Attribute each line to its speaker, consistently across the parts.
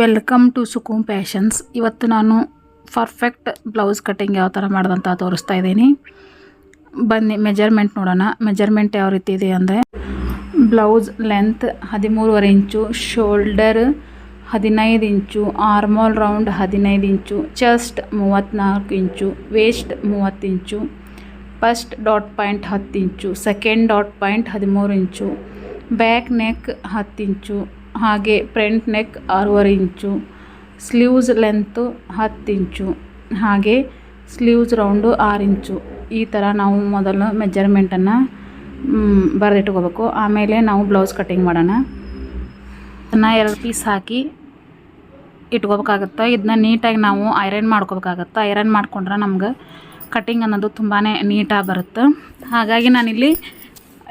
Speaker 1: Welcome to ಸುಕೂಮ್ passions ಇವತ್ತು ನಾನು perfect blouse cutting ಯಾವ ಥರ ಮಾಡ್ದಂತ ತೋರಿಸ್ತಾ ಇದ್ದೀನಿ. ಬನ್ನಿ ಮೆಜರ್ಮೆಂಟ್ ನೋಡೋಣ. ಮೆಜರ್ಮೆಂಟ್ ಯಾವ ರೀತಿ ಇದೆ ಅಂದರೆ ಬ್ಲೌಸ್ ಲೆಂತ್ ಹದಿಮೂರುವರೆ ಇಂಚು ಶೋಲ್ಡರ್ ಹದಿನೈದು ಇಂಚು ಆರ್ಮೋಲ್ ರೌಂಡ್ ಹದಿನೈದು ಇಂಚು ಚೆಸ್ಟ್ ಮೂವತ್ತ್ನಾಲ್ಕು ಇಂಚು ವೇಸ್ಟ್ ಮೂವತ್ತು ಇಂಚು ಫಸ್ಟ್ ಡಾಟ್ ಪಾಯಿಂಟ್ ಹತ್ತು ಇಂಚು ಸೆಕೆಂಡ್ ಡಾಟ್ ಪಾಯಿಂಟ್ ಹದಿಮೂರು ಇಂಚು ಬ್ಯಾಕ್ ನೆಕ್ ಹತ್ತು ಇಂಚು ಹಾಗೆ ಫ್ರಂಟ್ ನೆಕ್ ಆರೂವರೆ ಇಂಚು, ಸ್ಲೀವ್ಸ್ ಲೆಂತು ಹತ್ತು ಇಂಚು, ಹಾಗೆ ಸ್ಲೀವ್ಸ್ ರೌಂಡು ಆರು ಇಂಚು. ಈ ಥರ ನಾವು ಮೊದಲು ಮೆಜರ್ಮೆಂಟನ್ನು ಬರೆದಿಟ್ಕೋಬೇಕು. ಆಮೇಲೆ ನಾವು ಬ್ಲೌಸ್ ಕಟ್ಟಿಂಗ್ ಮಾಡೋಣ. ಅದನ್ನು ಎರಡು ಪೀಸ್ ಹಾಕಿ ಇಟ್ಕೋಬೇಕಾಗತ್ತೆ? ಇದನ್ನ ನೀಟಾಗಿ ನಾವು ಐರನ್ ಮಾಡ್ಕೋಬೇಕಾಗತ್ತೆ? ಐರನ್ ಮಾಡ್ಕೊಂಡ್ರೆ ನಮ್ಗೆ ಕಟ್ಟಿಂಗ್ ಅನ್ನೋದು ತುಂಬಾ ನೀಟಾಗಿ ಬರುತ್ತೆ. ಹಾಗಾಗಿ ನಾನಿಲ್ಲಿ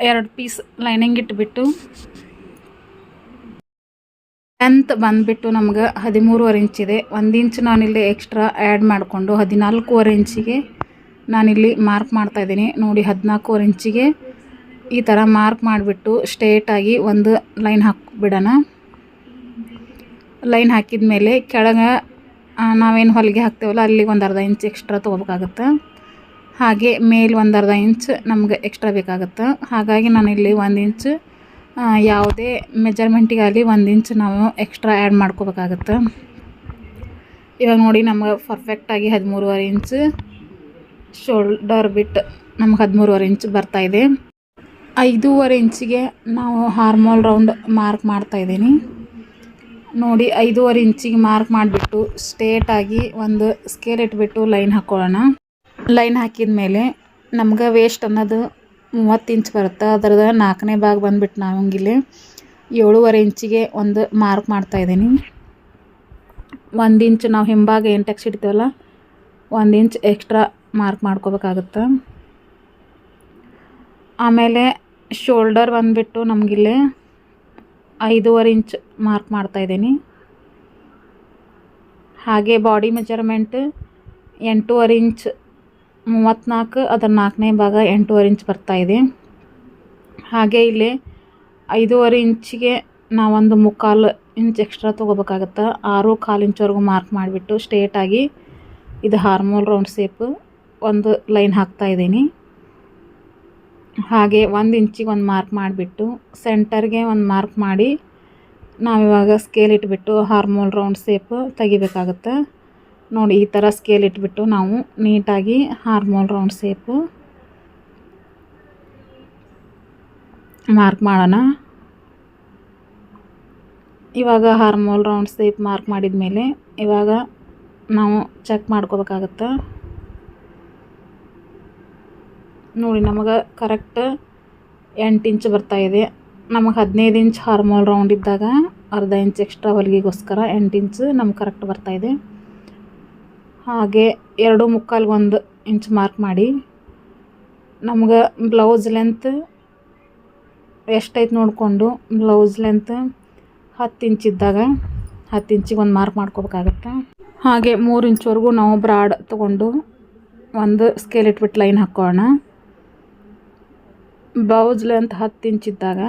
Speaker 1: ಎರಡು ಪೀಸ್ ಲೈನಿಂಗ್ ಇಟ್ಬಿಟ್ಟು ಲೆಂತ್ ಬಂದುಬಿಟ್ಟು ನಮ್ಗೆ ಹದಿಮೂರುವರೆ ಇಂಚಿದೆ ಒಂದು ಇಂಚ್ ನಾನಿಲ್ಲಿ ಎಕ್ಸ್ಟ್ರಾ ಆ್ಯಡ್ ಮಾಡಿಕೊಂಡು ಹದಿನಾಲ್ಕೂವರೆ ಇಂಚಿಗೆ ನಾನಿಲ್ಲಿ ಮಾರ್ಕ್ ಮಾಡ್ತಾಯಿದ್ದೀನಿ ನೋಡಿ ಹದಿನಾಲ್ಕೂವರೆ ಇಂಚಿಗೆ ಈ ಥರ ಮಾರ್ಕ್ ಮಾಡಿಬಿಟ್ಟು ಸ್ಟ್ರೇಟಾಗಿ ಒಂದು ಲೈನ್ ಹಾಕಿಬಿಡೋಣ. ಲೈನ್ ಹಾಕಿದ ಮೇಲೆ ಕೆಳಗೆ ನಾವೇನು ಹೊಲಿಗೆ ಹಾಕ್ತೇವಲ್ಲ, ಅಲ್ಲಿಗೆ ಒಂದು ಅರ್ಧ ಇಂಚ್ ಎಕ್ಸ್ಟ್ರಾ ತೊಗೋಬೇಕಾಗತ್ತೆ. ಹಾಗೆ ಮೇಲೆ ಒಂದು ಅರ್ಧ ಇಂಚ್ ನಮ್ಗೆ ಎಕ್ಸ್ಟ್ರಾ ಬೇಕಾಗುತ್ತೆ. ಹಾಗಾಗಿ ನಾನಿಲ್ಲಿ ಒಂದು ಇಂಚ್ ಯಾವುದೇ ಮೆಜರ್ಮೆಂಟಿಗಾಗಲಿ ಒಂದು ಇಂಚ್ ನಾವು ಎಕ್ಸ್ಟ್ರಾ ಆ್ಯಡ್ ಮಾಡ್ಕೋಬೇಕಾಗತ್ತೆ. ಇವಾಗ ನೋಡಿ ನಮ್ಗೆ ಪರ್ಫೆಕ್ಟಾಗಿ ಹದಿಮೂರುವರೆ ಇಂಚ್ ಶೋಲ್ಡರ್ ಬಿಟ್ ನಮ್ಗೆ ಹದಿಮೂರುವರೆ ಇಂಚ್ ಬರ್ತಾಯಿದೆ ಐದೂವರೆ ಇಂಚಿಗೆ ನಾವು ಹಾರ್ಮೋಲ್ ರೌಂಡ್ ಮಾರ್ಕ್ ಮಾಡ್ತಾಯಿದ್ದೀನಿ ನೋಡಿ, ಐದೂವರೆ ಇಂಚಿಗೆ ಮಾರ್ಕ್ ಮಾಡಿಬಿಟ್ಟು ಸ್ಟೇಟಾಗಿ ಒಂದು ಸ್ಕೇಲ್ ಇಟ್ಬಿಟ್ಟು ಲೈನ್ ಹಾಕ್ಕೊಳ್ಳೋಣ. ಲೈನ್ ಹಾಕಿದ ಮೇಲೆ ನಮ್ಗೆ ವೇಸ್ಟ್ ಅನ್ನೋದು ಮೂವತ್ತು ಇಂಚ್ ಬರುತ್ತೆ. ಅದರದ ನಾಲ್ಕನೇ ಭಾಗ ಬಂದುಬಿಟ್ಟು ನಾವಂಗಿಲ್ಲಿ ಏಳುವರೆ ಇಂಚಿಗೆ ಒಂದು ಮಾರ್ಕ್ ಮಾಡ್ತಾಯಿದ್ದೀನಿ ಒಂದು ಇಂಚ್ ನಾವು ಹಿಂಭಾಗ ಏನು ಟೆಕ್ಸ್ ಇಡ್ತೀವಲ್ಲ, ಒಂದು ಇಂಚ್ ಎಕ್ಸ್ಟ್ರಾ ಮಾರ್ಕ್ ಮಾಡ್ಕೋಬೇಕಾಗುತ್ತೆ. ಆಮೇಲೆ ಶೋಲ್ಡರ್ ಬಂದುಬಿಟ್ಟು ನಮಗಿಲ್ಲಿ ಐದೂವರೆ ಇಂಚ್ ಮಾರ್ಕ್ ಮಾಡ್ತಾಯಿದ್ದೀನಿ ಹಾಗೆ ಬಾಡಿ ಮೆಜರ್ಮೆಂಟ್ ಎಂಟೂವರೆ ಇಂಚ್ ಮೂವತ್ತ್ನಾಲ್ಕು ಅದರ ನಾಲ್ಕನೇ ಭಾಗ ಎಂಟೂವರೆ ಇಂಚ್ ಬರ್ತಾಯಿದೆ ಹಾಗೆ ಇಲ್ಲಿ ಐದೂವರೆ ಇಂಚಿಗೆ ನಾವೊಂದು ಮುಕ್ಕಾಲು ಇಂಚ್ ಎಕ್ಸ್ಟ್ರಾ ತೊಗೋಬೇಕಾಗತ್ತೆ. ಆರು ಕಾಲು ಇಂಚ್ವರೆಗೂ ಮಾರ್ಕ್ ಮಾಡಿಬಿಟ್ಟು ಸ್ಟ್ರೇಟಾಗಿ ಇದು ಹಾರ್ಮೋಲ್ ರೌಂಡ್ ಸೇಪ್ ಒಂದು ಲೈನ್ ಹಾಕ್ತಾ ಇದ್ದೀನಿ. ಹಾಗೆ ಒಂದು ಇಂಚಿಗೆ ಒಂದು ಮಾರ್ಕ್ ಮಾಡಿಬಿಟ್ಟು ಸೆಂಟರ್ಗೆ ಒಂದು ಮಾರ್ಕ್ ಮಾಡಿ ನಾವಿವಾಗ ಸ್ಕೇಲ್ ಇಟ್ಬಿಟ್ಟು ಹಾರ್ಮೋಲ್ ರೌಂಡ್ ಸೇಪ್ ತೆಗಿಬೇಕಾಗತ್ತೆ. ನೋಡಿ, ಈ ಥರ ಸ್ಕೇಲ್ ಇಟ್ಬಿಟ್ಟು ನಾವು ನೀಟಾಗಿ ಹಾರ್ಮೋಲ್ ರೌಂಡ್ ಸೇಪು ಮಾರ್ಕ್ ಮಾಡೋಣ. ಇವಾಗ ಹಾರ್ಮೋಲ್ ರೌಂಡ್ ಸೇಪ್ ಮಾರ್ಕ್ ಮಾಡಿದ ಮೇಲೆ ಇವಾಗ ನಾವು ಚೆಕ್ ಮಾಡ್ಕೋಬೇಕಾಗತ್ತೆ? ನೋಡಿ, ನಮಗೆ ಕರೆಕ್ಟ್ ಎಂಟು ಇಂಚ್ ಬರ್ತಾಯಿದೆ ನಮಗೆ ಹದಿನೈದು ಇಂಚ್ ಹಾರ್ಮೋಲ್ ರೌಂಡ್ ಇದ್ದಾಗ ಅರ್ಧ ಇಂಚ್ ಎಕ್ಸ್ಟ್ರಾ ಹೊಲಿಗೆಗೋಸ್ಕರ ಎಂಟು ಇಂಚ್ ನಮ್ಗೆ ಕರೆಕ್ಟ್ ಬರ್ತಾಯಿದೆ ಹಾಗೆ ಎರಡು ಮುಕ್ಕಾಲ್ಗೆ ಒಂದು ಇಂಚ್ ಮಾರ್ಕ್ ಮಾಡಿ. ನಮ್ಗೆ ಬ್ಲೌಸ್ ಲೆಂತ್ ಎಷ್ಟೈತೆ ನೋಡಿಕೊಂಡು ಬ್ಲೌಸ್ ಲೆಂತ್ ಹತ್ತು ಇಂಚ್ ಇದ್ದಾಗ ಹತ್ತು ಇಂಚಿಗೆ ಒಂದು ಮಾರ್ಕ್ ಮಾಡ್ಕೋಬೇಕಾಗತ್ತೆ. ಹಾಗೆ ಮೂರು ಇಂಚ್ವರೆಗೂ ನಾವು ಬ್ರಾಡ್ ತೊಗೊಂಡು ಒಂದು ಸ್ಕೇಲ್ ಇಟ್ಬಿಟ್ಟು ಲೈನ್ ಹಾಕೋಣ ಬ್ಲೌಸ್ ಲೆಂತ್ ಹತ್ತು ಇಂಚ್ ಇದ್ದಾಗ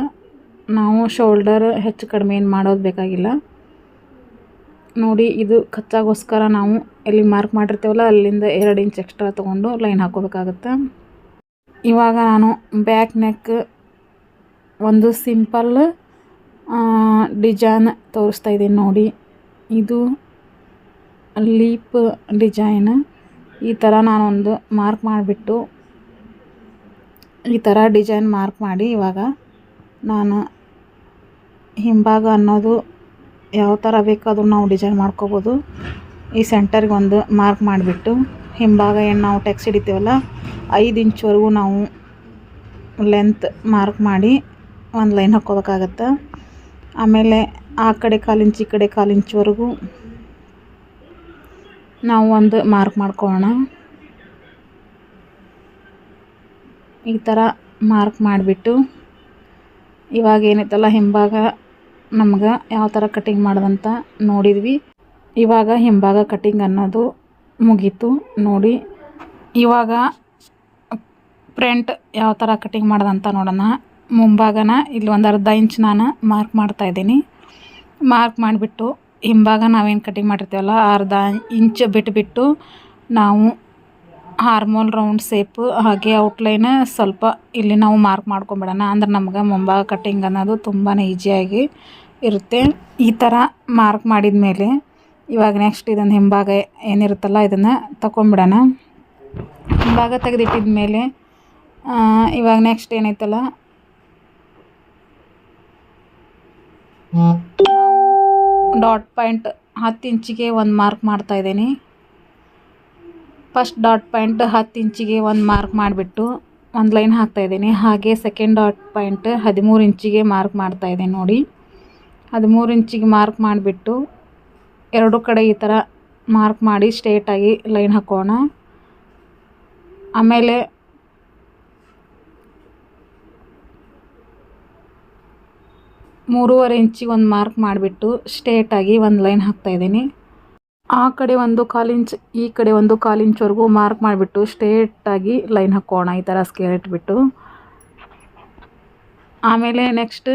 Speaker 1: ನಾವು ಶೋಲ್ಡರ್ ಹೆಚ್ಚು ಕಡಿಮೆ ಏನು ಮಾಡೋದು ಬೇಕಾಗಿಲ್ಲ. ನೋಡಿ, ಇದು ಕಚ್ಚಾಗೋಸ್ಕರ ನಾವು ಎಲ್ಲಿ ಮಾರ್ಕ್ ಮಾಡಿರ್ತೀವಲ್ಲ, ಅಲ್ಲಿಂದ ಎರಡು ಇಂಚ್ ಎಕ್ಸ್ಟ್ರಾ ತೊಗೊಂಡು ಲೈನ್ ಹಾಕೋಬೇಕಾಗತ್ತೆ. ಇವಾಗ ನಾನು ಬ್ಯಾಕ್ ನೆಕ್ ಒಂದು ಸಿಂಪಲ್ ಡಿಸೈನ್ ತೋರಿಸ್ತಾ ಇದ್ದೀನಿ ನೋಡಿ. ಇದು ಲೀಪ್ ಡಿಸೈನ್ ಈ ಥರ ನಾನೊಂದು ಮಾರ್ಕ್ ಮಾಡಿಬಿಟ್ಟು ಈ ಥರ ಡಿಸೈನ್ ಮಾರ್ಕ್ ಮಾಡಿ ಇವಾಗ ನಾನು ಹಿಂಭಾಗ ಅನ್ನೋದು ಯಾವ ಥರ ಬೇಕಾದರೂ ನಾವು ಡಿಸೈನ್ ಮಾಡ್ಕೋಬೋದು. ಈ ಸೆಂಟರ್ಗೆ ಒಂದು ಮಾರ್ಕ್ ಮಾಡಿಬಿಟ್ಟು, ಹಿಂಭಾಗ ಏನು ನಾವು ಟೆಕ್ಸ್ ಹಿಡಿತೀವಲ್ಲ, ಐದು ಇಂಚ್ವರೆಗೂ ನಾವು ಲೆಂತ್ ಮಾರ್ಕ್ ಮಾಡಿ ಒಂದು ಲೈನ್ ಹಾಕ್ಕೋಬೇಕಾಗತ್ತೆ. ಆಮೇಲೆ ಆ ಕಡೆ ಕಾಲು ಇಂಚ್ ಈ ಕಡೆ ಕಾಲು ಇಂಚ್ವರೆಗೂ ನಾವು ಒಂದು ಮಾರ್ಕ್ ಮಾಡ್ಕೊಳ್ಳೋಣ. ಈ ಥರ ಮಾರ್ಕ್ ಮಾಡಿಬಿಟ್ಟು, ಇವಾಗ ಏನೈತಲ್ಲ ಹಿಂಭಾಗ ನಮ್ಗೆ ಯಾವ ಥರ ಕಟಿಂಗ್ ಮಾಡೋದಂತ ನೋಡಿದ್ವಿ. ಇವಾಗ ಹಿಂಭಾಗ ಕಟಿಂಗ್ ಅನ್ನೋದು ಮುಗೀತು. ನೋಡಿ, ಇವಾಗ ಫ್ರಂಟ್ ಯಾವ ಥರ ಕಟಿಂಗ್ ಮಾಡೋದಂತ ನೋಡೋಣ. ಮುಂಭಾಗನ ಇಲ್ಲಿ ಒಂದು ಅರ್ಧ ಇಂಚ್ ನಾನು ಮಾರ್ಕ್ ಮಾಡ್ತಾಯಿದ್ದೀನಿ ಮಾರ್ಕ್ ಮಾಡಿಬಿಟ್ಟು ಹಿಂಭಾಗ ನಾವೇನು ಕಟಿಂಗ್ ಮಾಡಿರ್ತೀವಲ್ಲ, ಅರ್ಧ ಇಂಚ್ ಬಿಟ್ಟುಬಿಟ್ಟು ನಾವು ಹಾರ್ಮೋಲ್ ರೌಂಡ್ ಸೇಪ್ ಹಾಗೆ ಔಟ್ಲೈನ್ ಸ್ವಲ್ಪ ಇಲ್ಲಿ ನಾವು ಮಾರ್ಕ್ ಮಾಡ್ಕೊಂಬಿಡೋಣ. ಅಂದ್ರೆ ನಮ್ಗೆ ಮುಂಭಾಗ ಕಟಿಂಗ್ ಅನ್ನೋದು ತುಂಬಾ ಈಸಿಯಾಗಿ ಇರುತ್ತೆ. ಈ ಥರ ಮಾರ್ಕ್ ಮಾಡಿದ ಮೇಲೆ ಇವಾಗ ನೆಕ್ಸ್ಟ್ ಇದನ್ನು ಹಿಂಭಾಗ ಏನಿರುತ್ತಲ್ಲ ಇದನ್ನು ತಗೊಂಬಿಡೋಣ ಹಿಂಭಾಗ ತೆಗೆದಿಟ್ಟಿದ ಮೇಲೆ ಇವಾಗ ನೆಕ್ಸ್ಟ್ ಏನೈತಲ್ಲ? ಡಾಟ್ ಪಾಯಿಂಟ್ ಹತ್ತು ಇಂಚಿಗೆ ಒಂದು ಮಾರ್ಕ್ ಮಾಡ್ತಾ ಇದ್ದೀನಿ. ಫಸ್ಟ್ ಡಾಟ್ ಪಾಯಿಂಟ್ ಹತ್ತು ಇಂಚಿಗೆ ಒಂದು ಮಾರ್ಕ್ ಮಾಡಿಬಿಟ್ಟು ಒಂದು ಲೈನ್ ಹಾಕ್ತಾ ಇದ್ದೀನಿ. ಹಾಗೆ ಸೆಕೆಂಡ್ ಡಾಟ್ ಪಾಯಿಂಟ್ ಹದಿಮೂರು ಇಂಚಿಗೆ ಮಾರ್ಕ್ ಮಾಡ್ತಾ ಇದ್ದೀನಿ ನೋಡಿ ಮೂರು ಇಂಚಿಗೆ ಮಾರ್ಕ್ ಮಾಡಿಬಿಟ್ಟು ಎರಡು ಕಡೆ ಈ ಥರ ಮಾರ್ಕ್ ಮಾಡಿ ಸ್ಟ್ರೇಟಾಗಿ ಲೈನ್ ಹಾಕೋಣ. ಆಮೇಲೆ ಮೂರುವರೆ ಇಂಚಿಗೆ ಒಂದು ಮಾರ್ಕ್ ಮಾಡಿಬಿಟ್ಟು ಸ್ಟ್ರೇಟಾಗಿ ಒಂದು ಲೈನ್ ಹಾಕ್ತಾಯಿದ್ದೀನಿ ಆ ಕಡೆ ಒಂದು ಕಾಲಿಂಚ್ ಈ ಕಡೆ ಒಂದು ಕಾಲಿಂಚ್ವರೆಗೂ ಮಾರ್ಕ್ ಮಾಡಿಬಿಟ್ಟು ಸ್ಟ್ರೇಟಾಗಿ ಲೈನ್ ಹಾಕೋಣ ಈ ಥರ ಸ್ಕೇರ್ ಇಟ್ಬಿಟ್ಟು. ಆಮೇಲೆ ನೆಕ್ಸ್ಟ್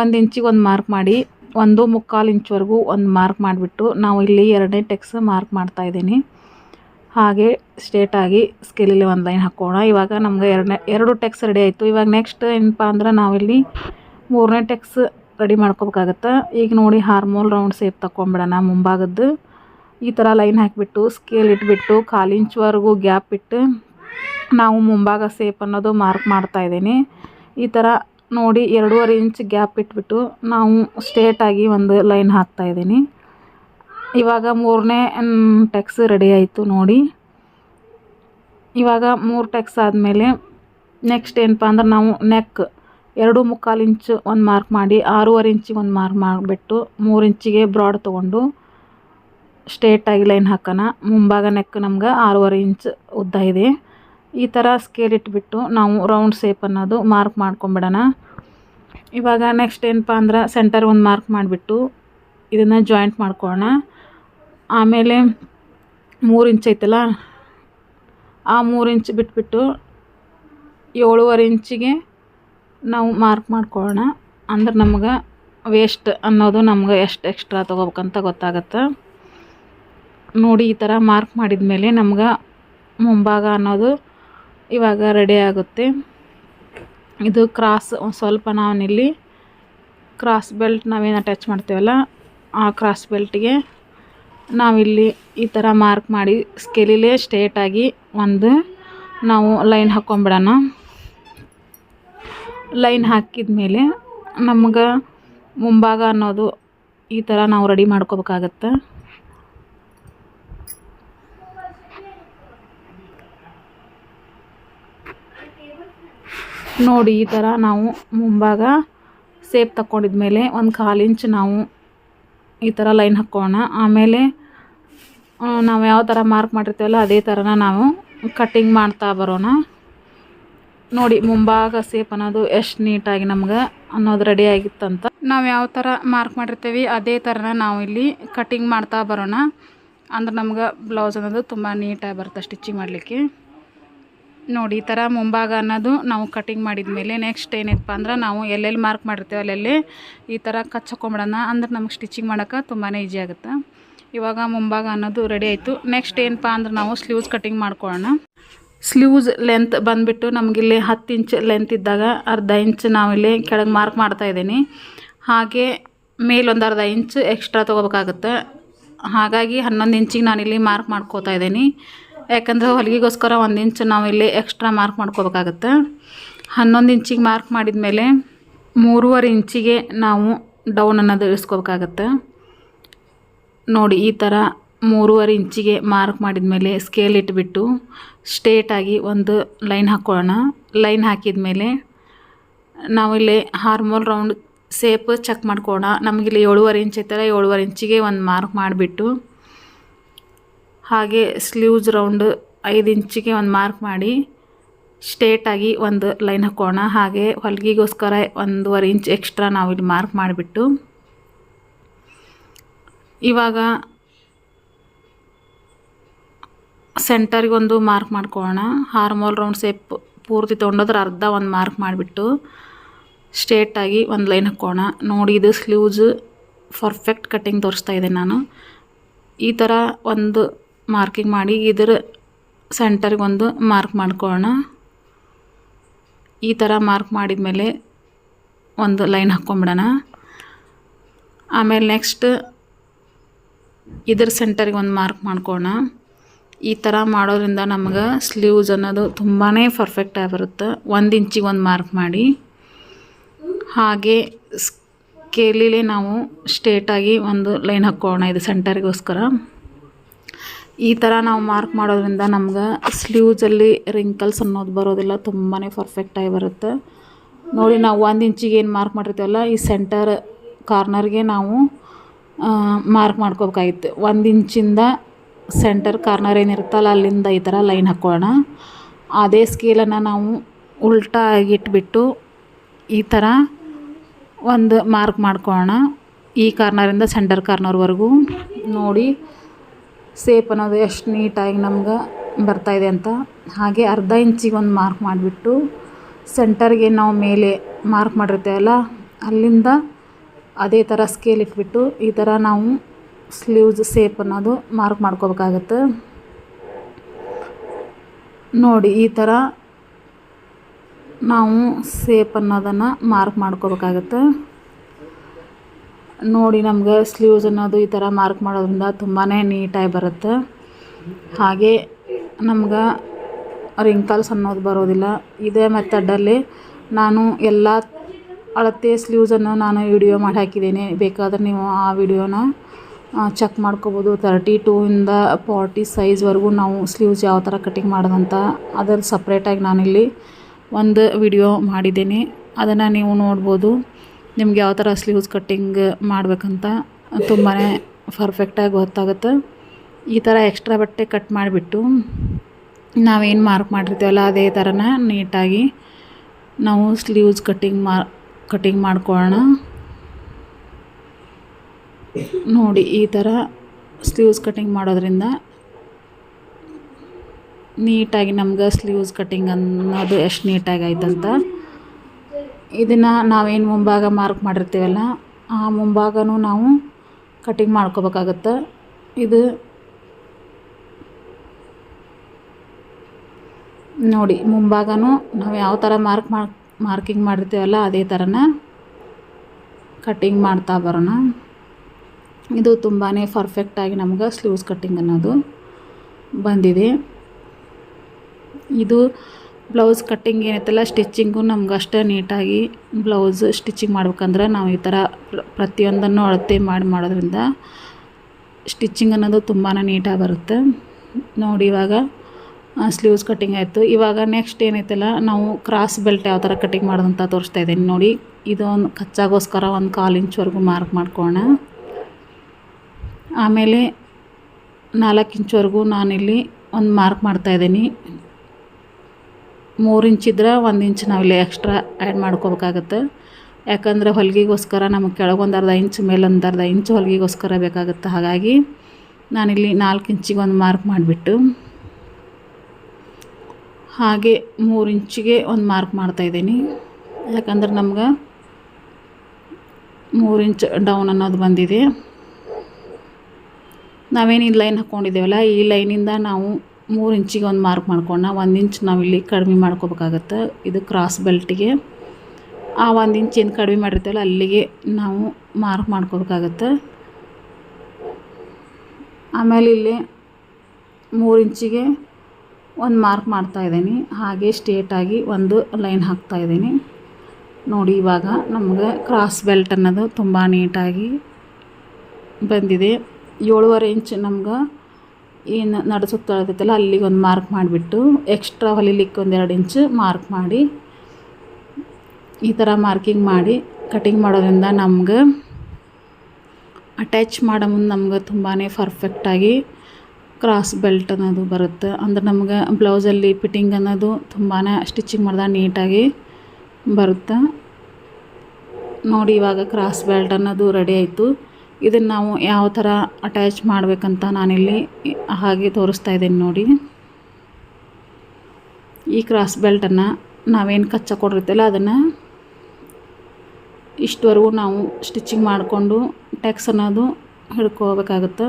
Speaker 1: ಒಂದು ಇಂಚಿಗೆ ಒಂದು ಮಾರ್ಕ್ ಮಾಡಿ, ಒಂದು ಮುಕ್ಕಾಲು ಇಂಚ್ವರೆಗೂ ಒಂದು ಮಾರ್ಕ್ ಮಾಡಿಬಿಟ್ಟು ನಾವು ಇಲ್ಲಿ ಎರಡನೇ ಟೆಕ್ಸ್ ಮಾರ್ಕ್ ಮಾಡ್ತಾ ಇದ್ದೀನಿ. ಹಾಗೆ ಸ್ಟ್ರೇಟಾಗಿ ಸ್ಕೇಲಲ್ಲಿ ಒಂದು ಲೈನ್ ಹಾಕೋಣ. ಇವಾಗ ನಮ್ಗೆ ಎರಡನೇ, ಎರಡು ಟೆಕ್ಸ್ ರೆಡಿ ಆಯಿತು. ಇವಾಗ ನೆಕ್ಸ್ಟ್ ಏನಪ್ಪ ಅಂದ್ರೆ ನಾವಿಲ್ಲಿ ಮೂರನೇ ಟೆಕ್ಸ್ ರೆಡಿ ಮಾಡ್ಕೋಬೇಕಾಗತ್ತೆ. ಈಗ ನೋಡಿ ಹಾರ್ಮೋಲ್ ರೌಂಡ್ ಸೇಪ್ ತಗೊಂಬಿಡೋಣ ಮುಂಭಾಗದ್ದು. ಈ ಥರ ಲೈನ್ ಹಾಕಿಬಿಟ್ಟು ಸ್ಕೇಲ್ ಇಟ್ಬಿಟ್ಟು ಕಾಲು ಇಂಚ್ವರೆಗೂ ಗ್ಯಾಪ್ ಇಟ್ಟು ನಾವು ಮುಂಭಾಗ ಸೇಪ್ ಅನ್ನೋದು ಮಾರ್ಕ್ ಮಾಡ್ತಾ ಇದ್ದೀನಿ. ಈ ಥರ ನೋಡಿ ಎರಡೂವರೆ ಇಂಚ್ ಗ್ಯಾಪ್ ಇಟ್ಬಿಟ್ಟು ನಾವು ಸ್ಟ್ರೇಟಾಗಿ ಒಂದು ಲೈನ್ ಹಾಕ್ತಾ ಇದ್ದೀನಿ. ಇವಾಗ ಮೂರನೇ ಟೆಕ್ಸ್ ರೆಡಿ ಆಯಿತು ನೋಡಿ. ಇವಾಗ ಮೂರು ಟೆಕ್ಸ್ ಆದಮೇಲೆ ನೆಕ್ಸ್ಟ್ ಏನಪ್ಪ ಅಂದ್ರೆ ನಾವು ನೆಕ್ ಎರಡು ಮುಕ್ಕಾಲು ಇಂಚು ಒಂದು ಮಾರ್ಕ್ ಮಾಡಿ, ಆರೂವರೆ ಇಂಚಿಗೆ ಒಂದು ಮಾರ್ಕ್ ಮಾಡಿಬಿಟ್ಟು ಮೂರು ಇಂಚಿಗೆ ಬ್ರಾಡ್ ತೊಗೊಂಡು ಸ್ಟ್ರೇಟಾಗಿ ಲೈನ್ ಹಾಕೋಣ. ಮುಂಭಾಗ ನೆಕ್ ನಮ್ಗೆ ಆರೂವರೆ ಇಂಚ್ ಉದ್ದ ಇದೆ. ಈ ಥರ ಸ್ಕೇಲ್ ಇಟ್ಬಿಟ್ಟು ನಾವು ರೌಂಡ್ ಶೇಪ್ ಅನ್ನೋದು ಮಾರ್ಕ್ ಮಾಡ್ಕೊಂಬಿಡೋಣ. ಇವಾಗ ನೆಕ್ಸ್ಟ್ ಏನಪ್ಪ ಅಂದ್ರೆ ಸೆಂಟರ್ ಒಂದು ಮಾರ್ಕ್ ಮಾಡಿಬಿಟ್ಟು ಇದನ್ನು ಜಾಯಿಂಟ್ ಮಾಡ್ಕೊಳ್ಳೋಣ ಆಮೇಲೆ ಮೂರು ಇಂಚ್ ಐತಲ್ಲ, ಆ ಮೂರು ಇಂಚ್ ಬಿಟ್ಬಿಟ್ಟು ಏಳುವರೆ ಇಂಚಿಗೆ ನಾವು ಮಾರ್ಕ್ ಮಾಡ್ಕೊಳ್ಳೋಣ ಅಂದ್ರೆ ನಮ್ಗೆ ವೇಸ್ಟ್ ಅನ್ನೋದು ನಮ್ಗೆ ಎಷ್ಟು ಎಕ್ಸ್ಟ್ರಾ ತೊಗೋಬೇಕಂತ ಗೊತ್ತಾಗತ್ತೆ. ನೋಡಿ ಈ ಥರ ಮಾರ್ಕ್ ಮಾಡಿದ ಮೇಲೆ ನಮ್ಗೆ ಮುಂಭಾಗ ಅನ್ನೋದು ಇವಾಗ ರೆಡಿ ಆಗುತ್ತೆ. ಇದು ಕ್ರಾಸ್ ಸ್ವಲ್ಪ ನಾವಿಲ್ಲಿ ಕ್ರಾಸ್ ಬೆಲ್ಟ್ ನಾವೇನು ಅಟ್ಯಾಚ್ ಮಾಡ್ತೇವಲ್ಲ, ಆ ಕ್ರಾಸ್ ಬೆಲ್ಟಿಗೆ ನಾವಿಲ್ಲಿ ಈ ಥರ ಮಾರ್ಕ್ ಮಾಡಿ ಸ್ಕೇಲಿಲೇ ಸ್ಟ್ರೇಟಾಗಿ ಒಂದು ನಾವು ಲೈನ್ ಹಾಕ್ಕೊಂಬಿಡೋಣ ಲೈನ್ ಹಾಕಿದ ಮೇಲೆ ನಮ್ಗೆ ಮುಂಭಾಗ ಅನ್ನೋದು ಈ ಥರ ನಾವು ರೆಡಿ ಮಾಡ್ಕೋಬೇಕಾಗತ್ತೆ. ನೋಡಿ ಈ ಥರ ನಾವು ಮುಂಭಾಗ ಸೇಪ್ ತಗೊಂಡಿದ್ಮೇಲೆ ಒಂದು ಕಾಲು ಇಂಚ್ ನಾವು ಈ ಥರ ಲೈನ್ ಹಾಕ್ಕೋಣ ಆಮೇಲೆ ನಾವು ಯಾವ ಥರ ಮಾರ್ಕ್ ಮಾಡಿರ್ತೀವಲ್ಲ ಅದೇ ಥರನ ನಾವು ಕಟ್ಟಿಂಗ್ ಮಾಡ್ತಾ ಬರೋಣ. ನೋಡಿ ಮುಂಭಾಗ ಸೇಪ್ ಅನ್ನೋದು ಎಷ್ಟು ನೀಟಾಗಿ ನಮ್ಗೆ ಅನ್ನೋದು ರೆಡಿ ಆಗಿತ್ತಂತ. ನಾವು ಯಾವ ಥರ ಮಾರ್ಕ್ ಮಾಡಿರ್ತೀವಿ ಅದೇ ಥರನ ನಾವು ಇಲ್ಲಿ ಕಟ್ಟಿಂಗ್ ಮಾಡ್ತಾ ಬರೋಣ. ಅಂದ್ರೆ ನಮ್ಗೆ ಬ್ಲೌಸ್ ಅನ್ನೋದು ತುಂಬ ನೀಟಾಗಿ ಬರುತ್ತೆ ಸ್ಟಿಚಿಂಗ್ ಮಾಡಲಿಕ್ಕೆ. ನೋಡಿ, ಈ ಥರ ಮುಂಭಾಗ ಅನ್ನೋದು ನಾವು ಕಟಿಂಗ್ ಮಾಡಿದ ಮೇಲೆ ನೆಕ್ಸ್ಟ್ ಏನೈತಪ್ಪ ಅಂದ್ರೆ ನಾವು ಎಲ್ಲೆಲ್ಲಿ ಮಾರ್ಕ್ ಮಾಡಿರ್ತೀವಿ ಅಲ್ಲೆಲ್ಲಿ ಈ ಥರ ಕಚ್ ಹಾಕೊಂಬಿಡೋಣ. ಅಂದ್ರೆ ನಮ್ಗೆ ಸ್ಟಿಚಿಂಗ್ ಮಾಡೋಕೆ ತುಂಬಾ ಈಜಿ ಆಗುತ್ತೆ. ಇವಾಗ ಮುಂಭಾಗ ಅನ್ನೋದು ರೆಡಿ ಆಯಿತು. ನೆಕ್ಸ್ಟ್ ಏನಪ್ಪ ಅಂದ್ರೆ ನಾವು ಸ್ಲೀವ್ಸ್ ಕಟಿಂಗ್ ಮಾಡ್ಕೊಳ್ಳೋಣ ಸ್ಲೀವ್ಸ್ ಲೆಂತ್ ಬಂದುಬಿಟ್ಟು ನಮಗಿಲ್ಲಿ ಹತ್ತು ಇಂಚ್ ಲೆಂತ್ ಇದ್ದಾಗ ಅರ್ಧ ಇಂಚ್ ನಾವಿಲ್ಲಿ ಕೆಳಗೆ ಮಾರ್ಕ್ ಮಾಡ್ತಾ ಇದ್ದೀನಿ ಹಾಗೆ ಮೇಲೊಂದು ಅರ್ಧ ಇಂಚ್ ಎಕ್ಸ್ಟ್ರಾ ತೊಗೋಬೇಕಾಗುತ್ತೆ. ಹಾಗಾಗಿ ಹನ್ನೊಂದು ಇಂಚಿಗೆ ನಾನಿಲ್ಲಿ ಮಾರ್ಕ್ ಮಾಡ್ಕೋತಾ ಇದ್ದೀನಿ ಯಾಕಂದರೆ ಹೊಲಿಗೆಗೋಸ್ಕರ ಒಂದು ಇಂಚ್ ಇಲ್ಲಿ ಎಕ್ಸ್ಟ್ರಾ ಮಾರ್ಕ್ ಮಾಡ್ಕೋಬೇಕಾಗತ್ತೆ. ಹನ್ನೊಂದು ಇಂಚಿಗೆ ಮಾರ್ಕ್ ಮಾಡಿದ ಮೇಲೆ ಮೂರುವರೆ ಇಂಚಿಗೆ ನಾವು ಡೌನ್ ಅನ್ನೋದು ಇಳಿಸ್ಕೋಬೇಕಾಗತ್ತೆ. ನೋಡಿ, ಈ ಥರ ಮೂರುವರೆ ಇಂಚಿಗೆ ಮಾರ್ಕ್ ಮಾಡಿದ ಮೇಲೆ ಸ್ಕೇಲ್ ಇಟ್ಬಿಟ್ಟು ಸ್ಟ್ರೇಟಾಗಿ ಒಂದು ಲೈನ್ ಹಾಕ್ಕೊಳ್ಳೋಣ ಲೈನ್ ಹಾಕಿದ ಮೇಲೆ ನಾವಿಲ್ಲಿ ಹಾರ್ಮೋಲ್ ರೌಂಡ್ ಸೇಪ್ ಚೆಕ್ ಮಾಡ್ಕೊಳ್ಳೋಣ ನಮಗಿಲ್ಲಿ ಏಳುವರೆ ಇಂಚ್ ಐತಲ್ಲ, ಏಳುವರೆ ಇಂಚಿಗೆ ಒಂದು ಮಾರ್ಕ್ ಮಾಡಿಬಿಟ್ಟು ಹಾಗೆ ಸ್ಲೀವ್ಸ್ ರೌಂಡ್ ಐದು ಇಂಚಿಗೆ ಒಂದು ಮಾರ್ಕ್ ಮಾಡಿ ಸ್ಟೇಟಾಗಿ ಒಂದು ಲೈನ್ ಹಾಕೋಣ. ಹಾಗೆ ಹೊಲಿಗೆಗೋಸ್ಕರ ಒಂದೂವರೆ ಇಂಚ್ ಎಕ್ಸ್ಟ್ರಾ ನಾವು ಇಲ್ಲಿ ಮಾರ್ಕ್ ಮಾಡಿಬಿಟ್ಟು. ಇವಾಗ ಸೆಂಟರ್ಗೆ ಒಂದು ಮಾರ್ಕ್ ಮಾಡ್ಕೊಳ್ಳೋಣ ಹಾರ್ಮೋಲ್ ರೌಂಡ್ ಸೇಪ್ ಪೂರ್ತಿ ತೊಗೊಂಡೋದ್ರೆ ಅರ್ಧ ಒಂದು ಮಾರ್ಕ್ ಮಾಡಿಬಿಟ್ಟು ಸ್ಟ್ರೇಟಾಗಿ ಒಂದು ಲೈನ್ ಹಾಕೋಣ. ನೋಡಿ ಇದು ಸ್ಲೀವ್ಸ್ ಪರ್ಫೆಕ್ಟ್ ಕಟ್ಟಿಂಗ್ ತೋರಿಸ್ತಾ ಇದ್ದೆ ನಾನು. ಈ ಥರ ಒಂದು ಮಾರ್ಕಿಂಗ್ ಮಾಡಿ ಇದರ ಸೆಂಟರ್ಗೆ ಒಂದು ಮಾರ್ಕ್ ಮಾಡ್ಕೊಳ್ಳೋಣ ಈ ಥರ ಮಾರ್ಕ್ ಮಾಡಿದ ಮೇಲೆ ಒಂದು ಲೈನ್ ಹಾಕ್ಕೊಂಬಿಡೋಣ. ಆಮೇಲೆ ನೆಕ್ಸ್ಟ್ ಇದ್ರ ಸೆಂಟರ್ಗೆ ಒಂದು ಮಾರ್ಕ್ ಮಾಡ್ಕೊಳ್ಳೋಣ ಈ ಥರ ಮಾಡೋದ್ರಿಂದ ನಮ್ಗೆ ಸ್ಲೀವ್ಸ್ ಅನ್ನೋದು ತುಂಬಾ ಪರ್ಫೆಕ್ಟಾಗಿ ಬರುತ್ತೆ. ಒಂದು ಇಂಚಿಗೆ ಒಂದು ಮಾರ್ಕ್ ಮಾಡಿ. ಹಾಗೆ ಸ್ಕೇಲಿಲೆ ನಾವು ಸ್ಟೇಟಾಗಿ ಒಂದು ಲೈನ್ ಹಾಕ್ಕೊಳ್ಳೋಣ ಇದು ಸೆಂಟರ್ಗೋಸ್ಕರ ಈ ಥರ ನಾವು ಮಾರ್ಕ್ ಮಾಡೋದ್ರಿಂದ ನಮ್ಗೆ ಸ್ಲೀವ್ಸಲ್ಲಿ ರಿಂಕಲ್ಸ್ ಅನ್ನೋದು ಬರೋದಿಲ್ಲ ತುಂಬಾ ಪರ್ಫೆಕ್ಟಾಗಿ ಬರುತ್ತೆ. ನೋಡಿ ನಾವು ಒಂದು ಇಂಚಿಗೆ ಏನು ಮಾರ್ಕ್ ಮಾಡಿರ್ತೀವಲ್ಲ, ಈ ಸೆಂಟರ್ ಕಾರ್ನರ್ಗೆ ನಾವು ಮಾರ್ಕ್ ಮಾಡ್ಕೋಬೇಕಾಗಿತ್ತು. ಒಂದು ಇಂಚಿಂದ ಸೆಂಟರ್ ಕಾರ್ನರ್ ಏನಿರುತ್ತಲ್ಲ, ಅಲ್ಲಿಂದ ಈ ಥರ ಲೈನ್ ಹಾಕ್ಕೊಳ್ಳೋಣ ಅದೇ ಸ್ಕೇಲನ್ನು ನಾವು ಉಲ್ಟಾ ಇಟ್ಬಿಟ್ಟು ಈ ಥರ ಒಂದು ಮಾರ್ಕ್ ಮಾಡ್ಕೊಳ್ಳೋಣ. ಈ ಕಾರ್ನರಿಂದ ಸೆಂಟರ್ ಕಾರ್ನರ್ವರೆಗೂ ನೋಡಿ ಸೇಪ್ ಅನ್ನೋದು ಎಷ್ಟು ನೀಟಾಗಿ ನಮ್ಗೆ ಬರ್ತಾಯಿದೆ ಅಂತ. ಹಾಗೆ ಅರ್ಧ ಇಂಚಿಗೆ ಒಂದು ಮಾರ್ಕ್ ಮಾಡಿಬಿಟ್ಟು ಸೆಂಟರ್ಗೆ ನಾವು ಮೇಲೆ ಮಾರ್ಕ್ ಮಾಡಿರ್ತೇವಲ್ಲ ಅಲ್ಲಿಂದ ಅದೇ ಥರ ಸ್ಕೇಲ್ ಇಟ್ಬಿಟ್ಟು ಈ ಥರ ನಾವು ಸ್ಲೀವ್ಸ್ ಸೇಪ್ ಅನ್ನೋದು ಮಾರ್ಕ್ ಮಾಡ್ಕೋಬೇಕಾಗತ್ತೆ. ನೋಡಿ, ಈ ಥರ ನಾವು ಸೇಪ್ ಅನ್ನೋದನ್ನು ಮಾರ್ಕ್ ಮಾಡ್ಕೋಬೇಕಾಗತ್ತೆ. ನೋಡಿ ನಮ್ಗೆ ಸ್ಲೀವ್ಸ್ ಅನ್ನೋದು ಈ ಥರ ಮಾರ್ಕ್ ಮಾಡೋದ್ರಿಂದ ತುಂಬಾ ನೀಟಾಗಿ ಬರುತ್ತೆ. ಹಾಗೆ ನಮ್ಗೆ ರಿಂಕಲ್ಸ್ ಅನ್ನೋದು ಬರೋದಿಲ್ಲ. ಇದೇ ಮೆಥಡಲ್ಲಿ ನಾನು ಎಲ್ಲ ಅಳತೆ ಸ್ಲೀವ್ಸನ್ನು ನಾನು ವಿಡಿಯೋ ಮಾಡಿ ಹಾಕಿದ್ದೀನಿ. ಬೇಕಾದರೆ ನೀವು ಆ ವಿಡಿಯೋನ ಚೆಕ್ ಮಾಡ್ಕೋಬೋದು. ತರ್ಟಿ ಟೂ ಇಂದ ಫಾರ್ಟಿ ಸೈಜ್ವರೆಗೂ ನಾವು ಸ್ಲೀವ್ಸ್ ಯಾವ ಥರ ಕಟಿಂಗ್ ಮಾಡೋದಂತ ಅದ್ರಲ್ಲಿ ಸಪ್ರೇಟಾಗಿ ನಾನಿಲ್ಲಿ ಒಂದು ವಿಡಿಯೋ ಮಾಡಿದ್ದೀನಿ. ಅದನ್ನು ನೀವು ನೋಡ್ಬೋದು. ನಿಮ್ಗೆ ಯಾವ ಥರ ಸ್ಲೀವ್ಸ್ ಕಟ್ಟಿಂಗ್ ಮಾಡಬೇಕಂತ ತುಂಬಾ ಪರ್ಫೆಕ್ಟಾಗಿ ಗೊತ್ತಾಗುತ್ತೆ. ಈ ಥರ ಎಕ್ಸ್ಟ್ರಾ ಬಟ್ಟೆ ಕಟ್ ಮಾಡಿಬಿಟ್ಟು ನಾವೇನು ಮಾರ್ಕ್ ಮಾಡಿರ್ತೀವಲ್ಲ ಅದೇ ಥರನ ನೀಟಾಗಿ ನಾವು ಸ್ಲೀವ್ಸ್ ಕಟ್ಟಿಂಗ್ ಮಾ ಕಟ್ಟಿಂಗ್ ಮಾಡ್ಕೊಳ್ಳೋಣ. ನೋಡಿ, ಈ ಥರ ಸ್ಲೀವ್ಸ್ ಕಟ್ಟಿಂಗ್ ಮಾಡೋದ್ರಿಂದ ನೀಟಾಗಿ ನಮ್ಗೆ ಸ್ಲೀವ್ಸ್ ಕಟ್ಟಿಂಗ್ ಅನ್ನೋದು ಎಷ್ಟು ನೀಟಾಗಿ ಆಯ್ತಂತ. ಇದನ್ನು ನಾವೇನು ಮುಂಭಾಗ ಮಾರ್ಕ್ ಮಾಡಿರ್ತೀವಲ್ಲ, ಆ ಮುಂಭಾಗನೂ ನಾವು ಕಟಿಂಗ್ ಮಾಡ್ಕೋಬೇಕಾಗತ್ತೆ. ಇದು ನೋಡಿ, ಮುಂಭಾಗನೂ ನಾವು ಯಾವ ಥರ ಮಾರ್ಕ್ ಮಾರ್ಕ್ ಮಾರ್ಕಿಂಗ್ ಮಾಡಿರ್ತೀವಲ್ಲ, ಅದೇ ಥರನ ಕಟ್ಟಿಂಗ್ ಮಾಡ್ತಾ ಬರೋಣ. ಇದು ತುಂಬಾ ಪರ್ಫೆಕ್ಟಾಗಿ ನಮ್ಗೆ ಸ್ಲೀವ್ಸ್ ಕಟ್ಟಿಂಗ್ ಅನ್ನೋದು ಬಂದಿದೆ. ಇದು ಬ್ಲೌಸ್ ಕಟ್ಟಿಂಗ್ ಏನೈತಲ್ಲ ಸ್ಟಿಚ್ಚಿಂಗು ನಮ್ಗೆ ಅಷ್ಟೇ ನೀಟಾಗಿ ಬ್ಲೌಸ್ ಸ್ಟಿಚಿಂಗ್ ಮಾಡ್ಬೇಕಂದ್ರೆ ನಾವು ಈ ಥರ ಪ್ರತಿಯೊಂದನ್ನು ಅಳತೆ ಮಾಡಿ ಮಾಡೋದ್ರಿಂದ ಸ್ಟಿಚ್ಚಿಂಗ್ ಅನ್ನೋದು ತುಂಬಾ ನೀಟಾಗಿ ಬರುತ್ತೆ. ನೋಡಿ ಇವಾಗ ಸ್ಲೀವ್ಸ್ ಕಟ್ಟಿಂಗ್ ಆಯಿತು. ಇವಾಗ ನೆಕ್ಸ್ಟ್ ಏನೈತಲ್ಲ ನಾವು ಕ್ರಾಸ್ ಬೆಲ್ಟ್ ಯಾವ ಥರ ಕಟ್ಟಿಂಗ್ ಮಾಡೋದಂತ ತೋರಿಸ್ತಾ ಇದ್ದೀನಿ. ನೋಡಿ, ಇದೊಂದು ಕಚ್ಚಾಗೋಸ್ಕರ ಒಂದು ಕಾಲು ಇಂಚ್ವರೆಗೂ ಮಾರ್ಕ್ ಮಾಡ್ಕೋಣ ಆಮೇಲೆ ನಾಲ್ಕು ಇಂಚ್ವರೆಗೂ ನಾನಿಲ್ಲಿ ಒಂದು ಮಾರ್ಕ್ ಮಾಡ್ತಾಯಿದ್ದೀನಿ ಮೂರು ಇಂಚ್ ಇದ್ರೆ ಒಂದು ಇಂಚ್ ನಾವಿಲ್ಲಿ ಎಕ್ಸ್ಟ್ರಾ ಆ್ಯಡ್ ಮಾಡ್ಕೋಬೇಕಾಗತ್ತೆ. ಯಾಕಂದರೆ ಹೊಲಿಗೆಗೋಸ್ಕರ ನಮಗೆ ಕೆಳಗೊಂದು ಅರ್ಧ ಇಂಚ್ ಮೇಲೊಂದು ಅರ್ಧ ಇಂಚ್ ಹೊಲಿಗೆಗೋಸ್ಕರ ಬೇಕಾಗುತ್ತೆ. ಹಾಗಾಗಿ ನಾನಿಲ್ಲಿ ನಾಲ್ಕು ಇಂಚಿಗೆ ಒಂದು ಮಾರ್ಕ್ ಮಾಡಿಬಿಟ್ಟು ಹಾಗೆ ಮೂರು ಇಂಚಿಗೆ ಒಂದು ಮಾರ್ಕ್ ಮಾಡ್ತಾಯಿದ್ದೀನಿ ಯಾಕಂದ್ರೆ ನಮ್ಗೆ ಮೂರು ಇಂಚ್ ಡೌನ್ ಅನ್ನೋದು ಬಂದಿದೆ. ನಾವೇನು ಈ ಲೈನ್ ಹಾಕ್ಕೊಂಡಿದ್ದೇವಲ್ಲ ಈ ಲೈನಿಂದ ನಾವು ಮೂರು ಇಂಚಿಗೆ ಒಂದು ಮಾರ್ಕ್ ಮಾಡ್ಕೊಂಡು ಒಂದು ಇಂಚ್ ನಾವಿಲ್ಲಿ ಕಡಿಮೆ ಮಾಡ್ಕೋಬೇಕಾಗತ್ತೆ. ಇದು ಕ್ರಾಸ್ ಬೆಲ್ಟಿಗೆ ಆ ಒಂದು ಇಂಚ್ ಏನು ಕಡಿಮೆ ಮಾಡಿರ್ತೇವಲ್ಲ, ಅಲ್ಲಿಗೆ ನಾವು ಮಾರ್ಕ್ ಮಾಡ್ಕೋಬೇಕಾಗತ್ತೆ. ಆಮೇಲೆ ಇಲ್ಲಿ ಮೂರು ಇಂಚಿಗೆ ಒಂದು ಮಾರ್ಕ್ ಮಾಡ್ತಾ ಇದ್ದೀನಿ. ಹಾಗೆ ಸ್ಟೇಟಾಗಿ ಒಂದು ಲೈನ್ ಹಾಕ್ತಾ ಇದ್ದೀನಿ. ನೋಡಿ ಇವಾಗ ನಮಗೆ ಕ್ರಾಸ್ ಬೆಲ್ಟ್ ಅನ್ನೋದು ತುಂಬ ನೀಟಾಗಿ ಬಂದಿದೆ. ಏಳುವರೆ ಇಂಚ್ ನಮ್ಗೆ ಏನು ನಡು ಸುತ್ತ ಅಲ್ಲಿಗೆ ಒಂದು ಮಾರ್ಕ್ ಮಾಡಿಬಿಟ್ಟು ಎಕ್ಸ್ಟ್ರಾ ಹೊಲಿಲಿಕ್ಕೆ ಒಂದೆರಡು ಇಂಚು ಮಾರ್ಕ್ ಮಾಡಿ ಈ ಥರ ಮಾರ್ಕಿಂಗ್ ಮಾಡಿ ಕಟಿಂಗ್ ಮಾಡೋದ್ರಿಂದ ನಮ್ಗೆ ಅಟ್ಯಾಚ್ ಮಾಡೋ ಮುಂದೆ ನಮ್ಗೆ ತುಂಬಾ ಪರ್ಫೆಕ್ಟಾಗಿ ಕ್ರಾಸ್ ಬೆಲ್ಟ್ ಅನ್ನೋದು ಬರುತ್ತೆ. ಅಂದ್ರೆ ನಮ್ಗೆ ಬ್ಲೌಸಲ್ಲಿ ಫಿಟ್ಟಿಂಗ್ ಅನ್ನೋದು ತುಂಬಾ ಸ್ಟಿಚಿಂಗ್ ಮಾಡಿದಾಗ ನೀಟಾಗಿ ಬರುತ್ತೆ. ನೋಡಿ ಇವಾಗ ಕ್ರಾಸ್ ಬೆಲ್ಟ್ ಅನ್ನೋದು ರೆಡಿ ಆಯಿತು. ಇದನ್ನು ನಾವು ಯಾವ ಥರ ಅಟ್ಯಾಚ್ ಮಾಡಬೇಕಂತ ನಾನಿಲ್ಲಿ ಹಾಗೆ ತೋರಿಸ್ತಾ ಇದ್ದೀನಿ ನೋಡಿ. ಈ ಕ್ರಾಸ್ ಬೆಲ್ಟನ್ನು ನಾವೇನು ಕಚ್ಚ ಕೊಡಿರ್ತೀವಲ್ಲ ಅದನ್ನು ಇಷ್ಟವರೆಗೂ ನಾವು ಸ್ಟಿಚಿಂಗ್ ಮಾಡಿಕೊಂಡು ಟ್ಯಾಕ್ಸ್ ಅನ್ನೋದು ಹಿಡ್ಕೋಬೇಕಾಗುತ್ತೆ.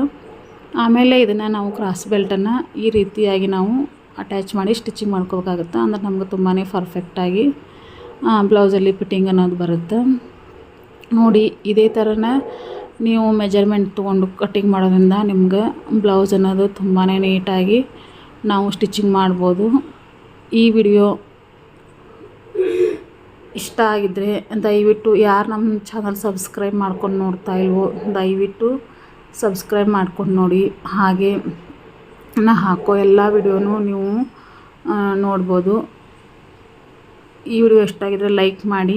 Speaker 1: ಆಮೇಲೆ ಇದನ್ನು ನಾವು ಕ್ರಾಸ್ ಬೆಲ್ಟನ್ನು ಈ ರೀತಿಯಾಗಿ ನಾವು ಅಟ್ಯಾಚ್ ಮಾಡಿ ಸ್ಟಿಚಿಂಗ್ ಮಾಡ್ಕೋಬೇಕಾಗುತ್ತೆ. ಅಂದ್ರೆ ನಮ್ಗೆ ತುಂಬಾ ಪರ್ಫೆಕ್ಟಾಗಿ ಬ್ಲೌಸಲ್ಲಿ ಫಿಟ್ಟಿಂಗ್ ಅನ್ನೋದು ಬರುತ್ತೆ. ನೋಡಿ, ಇದೇ ಥರನೇ ನೀವು ಮೆಜರ್ಮೆಂಟ್ ತೊಗೊಂಡು ಕಟ್ಟಿಂಗ್ ಮಾಡೋದ್ರಿಂದ ನಿಮ್ಗೆ ಬ್ಲೌಸ್ ಅನ್ನೋದು ತುಂಬಾ ನೀಟಾಗಿ ನಾವು ಸ್ಟಿಚಿಂಗ್ ಮಾಡ್ಬೋದು. ಈ ವಿಡಿಯೋ ಇಷ್ಟ ಆಗಿದ್ದರೆ ದಯವಿಟ್ಟು ಯಾರು ನಮ್ಮ ಚಾನಲ್ ಸಬ್ಸ್ಕ್ರೈಬ್ ಮಾಡ್ಕೊಂಡು ನೋಡ್ತಾ ಇಲ್ವೋ, ದಯವಿಟ್ಟು ಸಬ್ಸ್ಕ್ರೈಬ್ ಮಾಡ್ಕೊಂಡು ನೋಡಿ. ಹಾಗೆ ನಾ ಹಾಕೋ ಎಲ್ಲ ವಿಡಿಯೋನೂ ನೀವು ನೋಡ್ಬೋದು. ಈ ವಿಡಿಯೋ ಇಷ್ಟ ಆಗಿದ್ದರೆ ಲೈಕ್ ಮಾಡಿ.